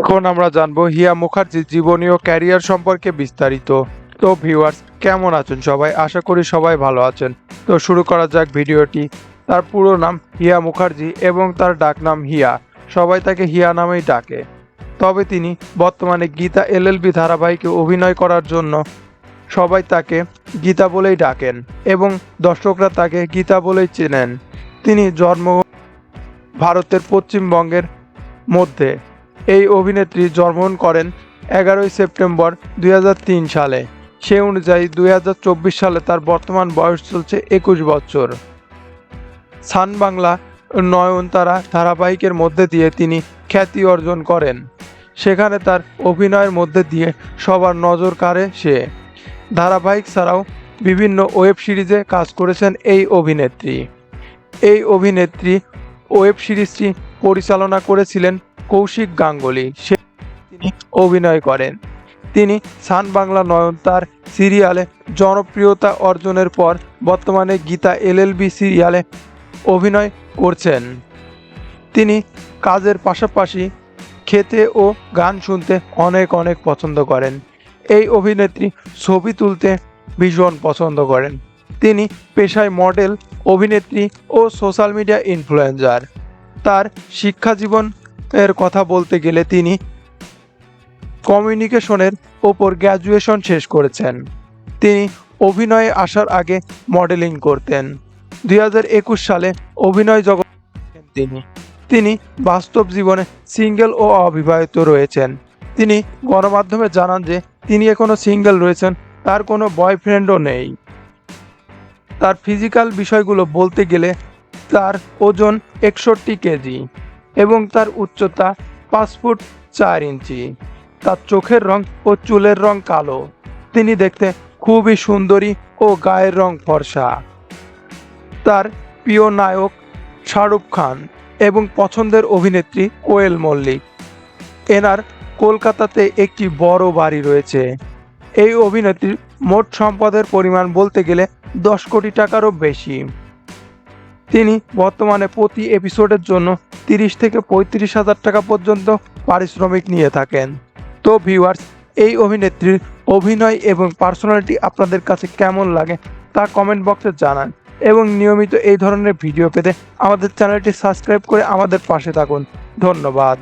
এখন আমরা জানব হিয়া মুখার্জির জীবনী ও ক্যারিয়ার সম্পর্কে বিস্তারিত। তো ভিউয়ার্স, কেমন আছেন সবাই? আশা করি সবাই ভালো আছেন। তো শুরু করা যাক ভিডিওটি। তার পুরো নাম হিয়া মুখার্জি এবং তার ডাকনাম হিয়া। সবাই তাকে হিয়া নামেই ডাকে। তবে তিনি বর্তমানে গীতা এলএলবি ধারাবাহিকে অভিনয় করার জন্য সবাই তাকে গীতা বলেই ডাকেন এবং দর্শকরা তাকে গীতা বলেই চেনেন। তিনি জন্ম ভারতের পশ্চিমবঙ্গের মধ্যে। এই অভিনেত্রী জন্মগ্রহণ করেন এগারোই সেপ্টেম্বর দুই হাজার তিন সালে। সে অনুযায়ী দুই হাজার চব্বিশ সালে তার বর্তমান বয়স চলছে একুশ বছর। সান বাংলা নয়নতারা ধারাবাহিকের মধ্যে দিয়ে তিনি খ্যাতি অর্জন করেন। সেখানে তার অভিনয়ের মধ্যে দিয়ে সবার নজর কাড়ে সে। ধারাবাহিক ছাড়াও বিভিন্ন ওয়েব সিরিজে কাজ করেছেন এই অভিনেত্রী। এই অভিনেত্রী ওয়েব সিরিজটি পরিচালনা করেছিলেন কৌশিক গাঙ্গুলি সে তিনি অভিনয় করেন। তিনি সান বাংলা নয়নতার সিরিয়ালে জনপ্রিয়তা অর্জনের পর বর্তমানে গীতা এলএলবি সিরিয়ালে অভিনয় করছেন। তিনি কাজের পাশাপাশি খেতে ও গান শুনতে অনেক অনেক পছন্দ করেন। এই অভিনেত্রী ছবি তুলতে ভীষণ পছন্দ করেন। তিনি পেশায় মডেল, অভিনেত্রী ও সোশ্যাল মিডিয়া ইনফ্লুয়েন্সার তার শিক্ষা জীবন এর কথা বলতে গেলে তিনি কমিউনিকেশনের ওপর গ্র্যাজুয়েশন শেষ করেছেন। তিনি অভিনয়ে আসার আগে মডেলিং করতেন। দুই হাজার একুশ সালে অভিনয় জগৎ তিনি। তিনি বাস্তব জীবনে সিঙ্গেল ও অবিবাহিত রয়েছেন। তিনি গণমাধ্যমে জানান যে তিনি এখনও সিঙ্গেল রয়েছেন, তার কোনো বয়ফ্রেন্ডও নেই। তার ফিজিক্যাল বিষয়গুলো বলতে গেলে তার ওজন একষট্টি কেজি। এবং তার উচ্চতা পাঁচ ফুট চার ইঞ্চি। তার চোখের রং ও চুলের রং কালো। তিনি দেখতে খুবই সুন্দরী ও গায়ের রং ফর্সা। তার প্রিয় নায়ক শাহরুখ খান এবং পছন্দের অভিনেত্রী কোয়েল মল্লিক। এনার কলকাতাতে একটি বড় বাড়ি রয়েছে। এই অভিনেত্রীর মোট সম্পদের পরিমাণ বলতে গেলে দশ কোটি টাকারও বেশি। তিনি বর্তমানে প্রতি এপিসোডের জন্য তিরিশ থেকে পঁয়ত্রিশ হাজার টাকা পর্যন্ত পারিশ্রমিক নিয়ে থাকেন। তো ভিউয়ার্স এই অভিনেত্রীর অভিনয় এবং পার্সোনালিটি আপনাদের কাছে কেমন লাগে তা কমেন্ট বক্সে জানান এবং নিয়মিত এই ধরনের ভিডিও পেতে আমাদের চ্যানেলটি সাবস্ক্রাইব করে আমাদের পাশে থাকুন। ধন্যবাদ।